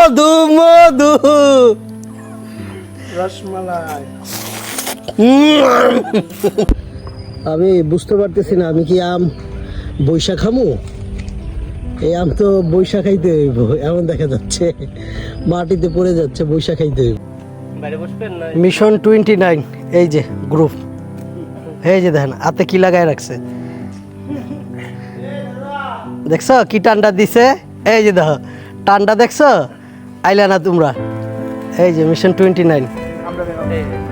মধু মধু। রসমালাই। আমি বুঝতে পারতেছি না আমি কি আম বৈশাখ খামু? এই আম তো বৈশাখ খাইতে হইব এমন দেখা যাচ্ছে। মাটিতে পড়ে যাচ্ছে বৈশাখ খাইতে হইব। মিশন টোয়েন্টি নাইন এই যে গ্রুপ। এই যে দেখেন হাতে কি লাগাই রাখছে? দেখছ কি টান্ডা দিছে? এই যে দেখো টান্ডা দেখছ? আইলা না তোমরা? এই যে মিশন টোয়েন্টি নাইন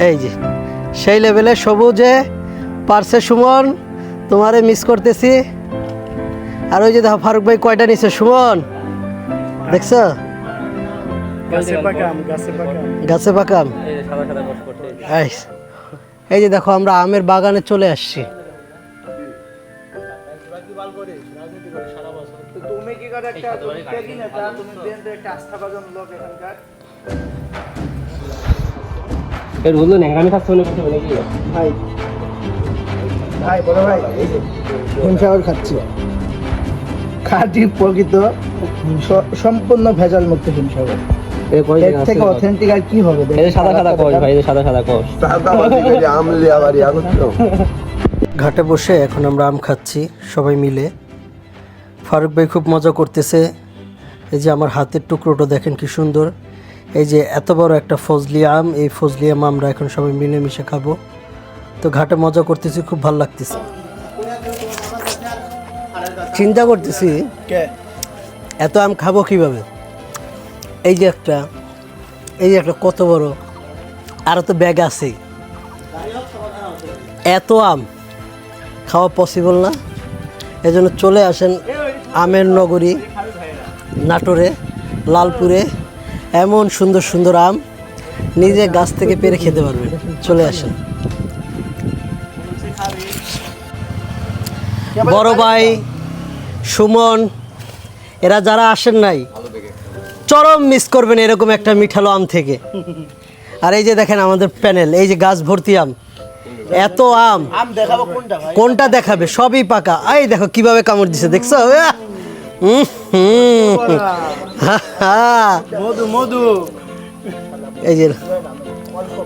এই যে সেই লেভেলে সবুজে পারছে সুমন তোমারে মিস করতেছি। আর ওই যে দেখো ফারুক ভাই কয়টা নিছে? সুমন দেখছ? গাছে পাকাম এই যে দেখো আমরা আমের বাগানে চলে আসছি। তুমি কি করে একটা ত্যাগী নেতা তুমি দেন তো একটা আস্থাভাজন লোক এখানকার? এর ন্যাংরামি মনে নাকি ভাই ভাই বড় ভাই এই যে হিমসাগর খাচ্ছি। খাঁটি প্রকৃত সম্পূর্ণ ভেজাল মুক্ত হিমসাগর। এর থেকে অথেন্টিক আর কি হবে? সাদা সাদা কষ ভাই সাদা সাদা কষ। ঘাটে বসে এখন আমরা আম খাচ্ছি সবাই মিলে। ফারুক ভাই খুব মজা করতেছে। এই যে আমার হাতের টুকরোটা দেখেন কি সুন্দর। এই যে এত বড় একটা ফজলি আম এই ফজলি আম আমরা এখন সবাই মিলেমিশে খাব। তো ঘাটে মজা করতেছি খুব ভালো লাগতেছে। চিন্তা করতেছি এত আম খাব কীভাবে? এই যে একটা এই যে একটা কত বড় আরও তো ব্যাগ আছে এত আম খাওয়া পসিবল না। এজন্য চলে আসেন। আমের নগরী নাটোরে লালপুরে এমন সুন্দর সুন্দর আম নিজে গাছ থেকে পেরে খেতে পারবেন চলে আসেন। বড় ভাই সুমন এরা যারা আসেন নাই চরম মিস করবেন এরকম একটা মিঠালো আম থেকে। আর এই যে দেখেন আমাদের প্যানেল এই যে গাছ ভর্তি আম এত আম। কোনটা কোনটা দেখাবে? সবই পাকা। এই দেখো কীভাবে কামড় দিছে দেখছ। মধু মধু। এই যে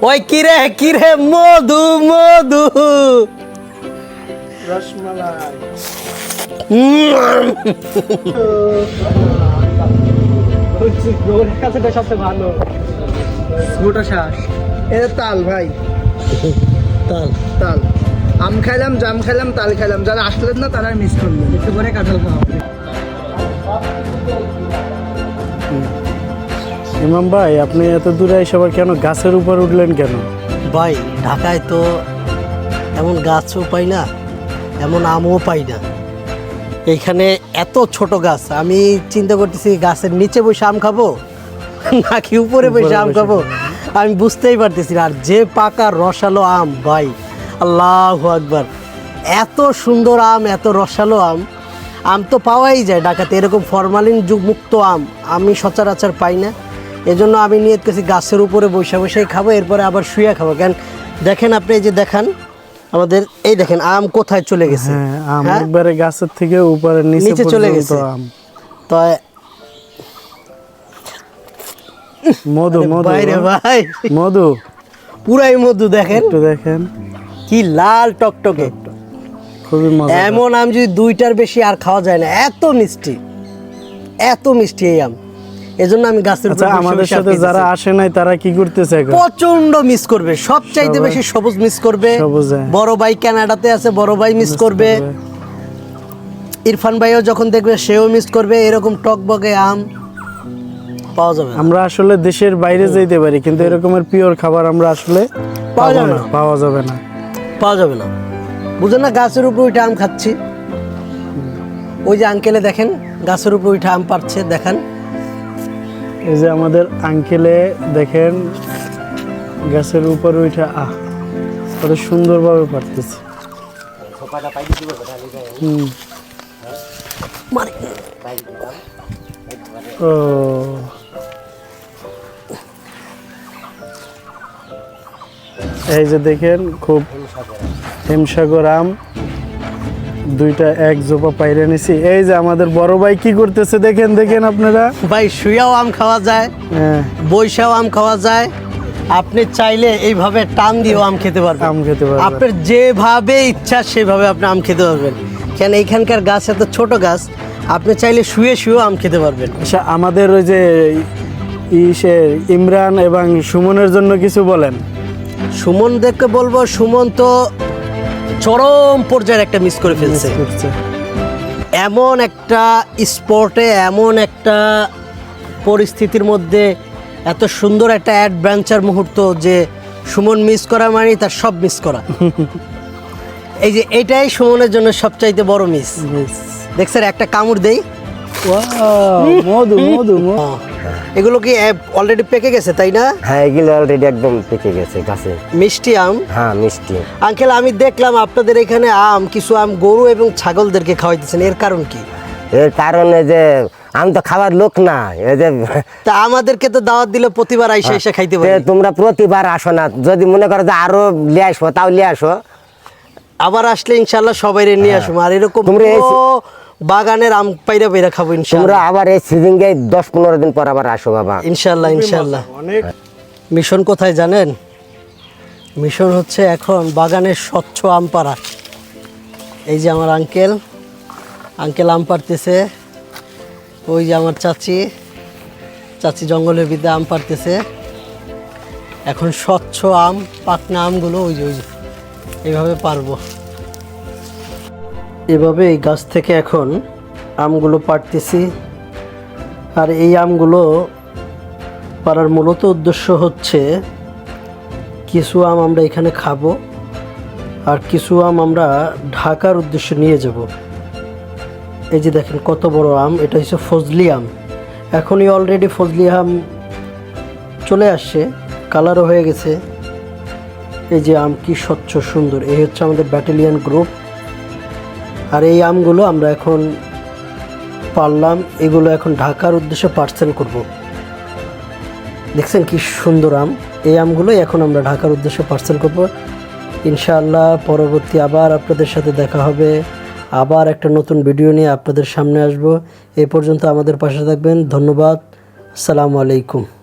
ওই কিরে কিরে মধু মধু। রসমালাই। ভালো। শ্বাস এটা তাল ভাই। তাল। তাল। আম খাইলাম জাম খাইলাম তাল খাইলাম। যারা আসলেন না তারা মিস করলেন একটু করে কাঁঠাল খাওয়া ইমাম ভাই আপনি এত দূরে এসে আবার কেন গাছের উপর উঠলেন কেন? ভাই ঢাকায় তো এমন গাছও পাই না এমন আমও পাই না। এইখানে এত ছোট গাছ আমি চিন্তা করতেছি গাছের নিচে বসে আম খাব নাকি উপরে বসে আম খাব? আমি বুঝতেই পারতেছি না আর যে পাকা রসালো আম ভাই আল্লাহ আকবার এত সুন্দর আম এত রসালো আম আম তো পাওয়াই যায় ঢাকাতে এরকম ফরমালিন মুক্ত আম আমি সচরাচর পাই না। এজন্য আমি নিয়ত করছি গাছের উপরে বসে বসেই খাব এরপরে আবার শুয়ে খাব। কেন দেখেন আপনি এই যে দেখান আমাদের এই দেখেন আম কোথায় চলে গেছে। হ্যাঁ আম হ্যাঁ? একবারে গাছের থেকে উপরে নিচে চলে গেছে। আম। তো মধু মধু বাইরে ভাই। মধু। পুরাই মধু দেখেন। একটু দেখেন। কি লাল টকটকে। খুবই মজা এমন আম যদি দুইটার বেশি আর খাওয়া যায় না এত মিষ্টি এত মিষ্টি এই আম। এজন্য আমি গাছের আচ্ছা আমাদের সাথে যারা আসে নাই তারা কি করতেছে এখন? প্রচণ্ড মিস করবে সবচাইতে বেশি সবুজ মিস করবে। হ্যাঁ। বড় ভাই কানাডাতে আছে বড় ভাই মিস করবে। ইরফান ভাইও যখন দেখবে সেও মিস করবে। এরকম টকবগে আম পাওয়া যাবে আমরা আসলে দেশের বাইরে যেতে পারি কিন্তু এরকমের পিওর খাবার আমরা আসলে পাওয়া যাবে না। পাওয়া যাবে না। পাওয়া যাবে না। বুঝেন না গাছের উপর ওইটা আম খাচ্ছি। ওই যে আঙ্কেলে দেখেন গাছের উপর ওইটা আম পাচ্ছে দেখেন। এই যে আমাদের আঙ্কেলে দেখেন গাছের উপর ওইটা আহ কত সুন্দরভাবে পারতেছে হুম। ও। এই যে দেখেন খুব হেমসাগর আম দুইটা এক জোপা পাইরে নিছি। এই যে আমাদের বড় ভাই কি করতেছে দেখেন দেখেন আপনারা। ভাই শুয়াও আম খাওয়া যায় হ্যাঁ। বৈশাও আম খাওয়া যায়। আপনি চাইলে এইভাবে টান দিয়েও আম খেতে পারবেন। আম খেতে পারবেন। আপনার যেভাবে ইচ্ছা সেভাবে আপনি আম খেতে পারবেন। কেন এইখানকার গাছ এত ছোট গাছ আপনি চাইলে শুয়ে শুয়েও আম খেতে পারবেন। আচ্ছা আমাদের ওই যে ইসে ইমরান এবং সুমনের জন্য কিছু বলেন। সুমন দেখে বলব সুমন তো চরম পর্যায়ের একটা মিস করে ফেলছে। এমন একটা স্পোর্টে এমন একটা পরিস্থিতির মধ্যে এত সুন্দর একটা অ্যাডভেঞ্চার মুহূর্ত যে সুমন মিস করা মানে তার সব মিস করা। এই যে এটাই সুমনের জন্য সবচাইতে বড় মিস দেখছেন একটা কামড় দেই। মধু মধু। ও, এগুলো কি অলরেডি পেকে গেছে তাই না? হ্যাঁ এগুলো অলরেডি একদম পেকে গেছে গাছে। মিষ্টি আম? হ্যাঁ মিষ্টি। আঙ্কেল আমি দেখলাম আপনাদের এখানে আম কিছু আম গরু এবং ছাগলদেরকে খাওয়াইতেছেন। এর কারণ কি? এর কারণে যে আমি তো খাবার লোক না এই যে তা আমাদেরকে তো দাওয়াত দিলে প্রতিবার আইসা এসে খাইতে পারি। তোমরা প্রতিবার আসো না যদি মনে করো যে আরও নিয়ে আসব তাও লিয়ে আসো। আবার আসলে ইনশাল্লাহ সবাই নিয়ে আসব আর এরকম তোমরা বাগানের আম পাইরা পাইরা খাব তোমরা ইনশাল্লাহ আবার এই সিজন গে দশ পনেরো দিন পর আবার আসো বাবা। ইনশাল্লাহ ইনশাল্লাহ অনেক। মিশন কোথায় জানেন? মিশন হচ্ছে এখন বাগানের স্বচ্ছ আম পাড়া এই যে আমার আঙ্কেল আঙ্কেল আম পাড়তেছে। ওই যে আমার চাচি চাচি জঙ্গলের বিদ্যা আম পাড়তেছে। এখন স্বচ্ছ আম পাকনা আমগুলো ওই যে ওই যে এইভাবে পারব। এভাবে এই গাছ থেকে এখন আমগুলো পাড়তেছি। আর এই আমগুলো পাড়ার মূলত উদ্দেশ্য হচ্ছে, কিছু আম আমরা এখানে খাব আর কিছু আম আমরা ঢাকার উদ্দেশ্যে নিয়ে যাব। এই যে দেখেন কত বড় আম, এটা হচ্ছে ফজলি আম। এখনই অলরেডি ফজলি আম চলে আসছে কালারও হয়ে গেছে। এই যে আম কি স্বচ্ছ সুন্দর, এই হচ্ছে আমাদের ব্যাটালিয়ান গ্রুপ। আর এই আমগুলো আমরা এখন পারলাম, এগুলো এখন ঢাকার উদ্দেশ্যে পার্সেল করব। দেখছেন কি সুন্দর আম? এই আমগুলোই এখন আমরা ঢাকার উদ্দেশ্যে পার্সেল করব। ইনশাআল্লাহ পরবর্তী আবার আপনাদের সাথে দেখা হবে। আবার একটা নতুন ভিডিও নিয়ে আপনাদের সামনে আসব। এ পর্যন্ত আমাদের পাশে থাকবেন। ধন্যবাদ। আসসালামু আলাইকুম।